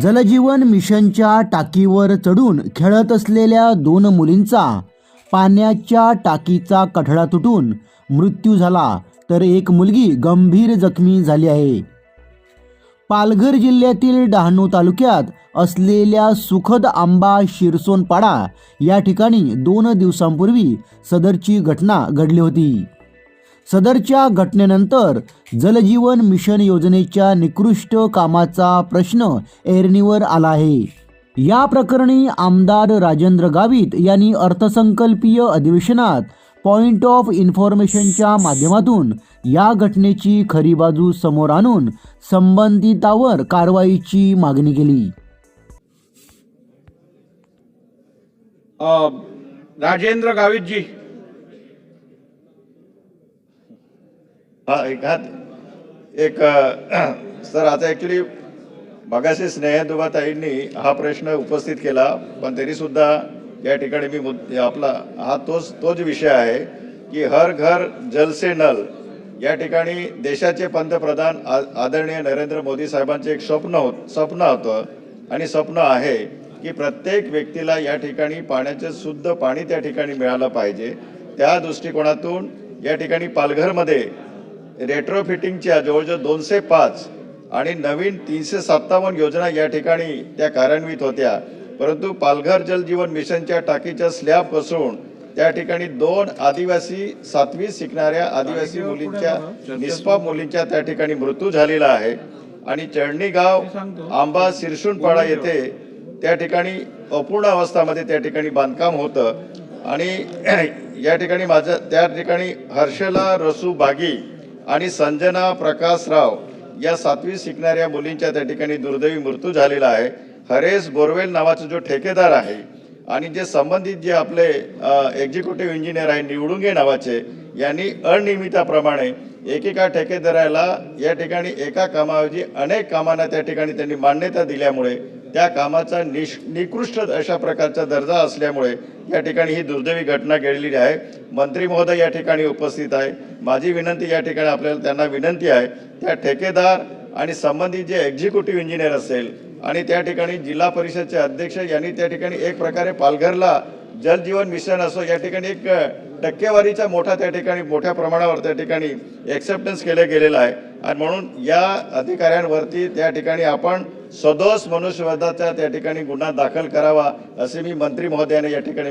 जलजीवन मिशनच्या टाकीवर चढून खेळत असलेल्या दोन मुलींचा पाण्याच्या टाकीचा कठडा तुटून मृत्यू झाला तर एक मुलगी गंभीर जखमी झाली आहे. पालघर जिल्ह्यातील डहाणू तालुक्यात असलेल्या सुखद आंबा शिरसोनपाडा या ठिकाणी दोन दिवसांपूर्वी सदरची घटना घडली होती. सदरच्या घटनेनंतर जलजीवन मिशन योजनेच्या निकृष्ट कामाचा प्रश्न ऐरणीवर आला आहे. या प्रकरणी आमदार राजेंद्र गावित यांनी अर्थसंकल्पीय अधिवेशनात पॉइंट ऑफ इन्फॉर्मेशनच्या माध्यमातून या घटनेची खरी बाजू समोर आणून संबंधितावर कारवाईची मागणी केली. राजेंद्र गावितजी हा एक एक सर आता ॲक्च्युली मगाशी स्नेहदुबाताईंनी हा प्रश्न उपस्थित केला पण तरीसुद्धा या ठिकाणी मी आपला हा तोच तोच विषय आहे की हर घर जल से नल. या ठिकाणी देशाचे पंतप्रधान आ- आदरणीय नरेंद्र मोदी साहेबांचे एक स्वप्न होत स्वप्न होतं आणि स्वप्न आहे की प्रत्येक व्यक्तीला या ठिकाणी पाण्याचे शुद्ध पाणी त्या ठिकाणी मिळालं पाहिजे. त्या दृष्टिकोनातून या ठिकाणी पालघरमध्ये रेट्रो फिटिंगच्या जवळजवळ दोनशे पाच आणि नवीन तीनशे सत्तावन्न योजना या ठिकाणी त्या कार्यान्वित होत्या. परंतु पालघर जल जीवन मिशनच्या टाकीच्या स्लॅब कोसळून त्या ठिकाणी दोन आदिवासी सातवी शिकणाऱ्या आदिवासी मुलींच्या निष्पाप मुलींच्या त्या ठिकाणी मृत्यू झालेला आहे. आणि चळणी गाव आंबा सिरसूनपाडा येथे त्या ठिकाणी अपूर्ण अवस्थामध्ये त्या ठिकाणी बांधकाम होतं. आणि या ठिकाणी माझं त्या ठिकाणी हर्षला रसू बागी आणि संजना प्रकाशराव या सातवी शिकणाऱ्या मुलींच्या त्या ठिकाणी दुर्दैवी मृत्यू झालेला आहे. हरेश बोरवेल नावाचा जो ठेकेदार आहे आणि जे संबंधित जे आपले एक्झिक्युटिव्ह इंजिनियर आहे निवडुंगे नावाचे यांनी अनियमिताप्रमाणे एकेका ठेकेदाराला या ठिकाणी एका कामाऐवजी अनेक कामांना त्या ठिकाणी त्यांनी मान्यता दिल्यामुळे त्या कामाचा निश निकृष्ट अशा प्रकारचा दर्जा असल्यामुळे या ठिकाणी ही दुर्दैवी घटना घडलेली आहे. मंत्री महोदय या ठिकाणी उपस्थित आहे. माझी विनंती या ठिकाणी आपल्याला त्यांना विनंती आहे. त्या ठेकेदार आणि संबंधित जे एक्झिक्युटिव्ह इंजिनियर असेल आणि त्या ठिकाणी जिल्हा परिषदचे अध्यक्ष यांनी त्या ठिकाणी एक प्रकारे पालघरला जल जीवन मिशन असो या ठिकाणी एक टक्केवारीचा मोठा त्या ठिकाणी मोठ्या प्रमाणावर त्या ठिकाणी एक्सेप्टन्स केलं गेलेलं आहे. आणि म्हणून या अधिकाऱ्यांवरती त्या ठिकाणी आपण सदोष मनुष्यवधाचा त्या ठिकाणी गुन्हा दाखल करावा असे मी मंत्री महोदयाने या ठिकाणी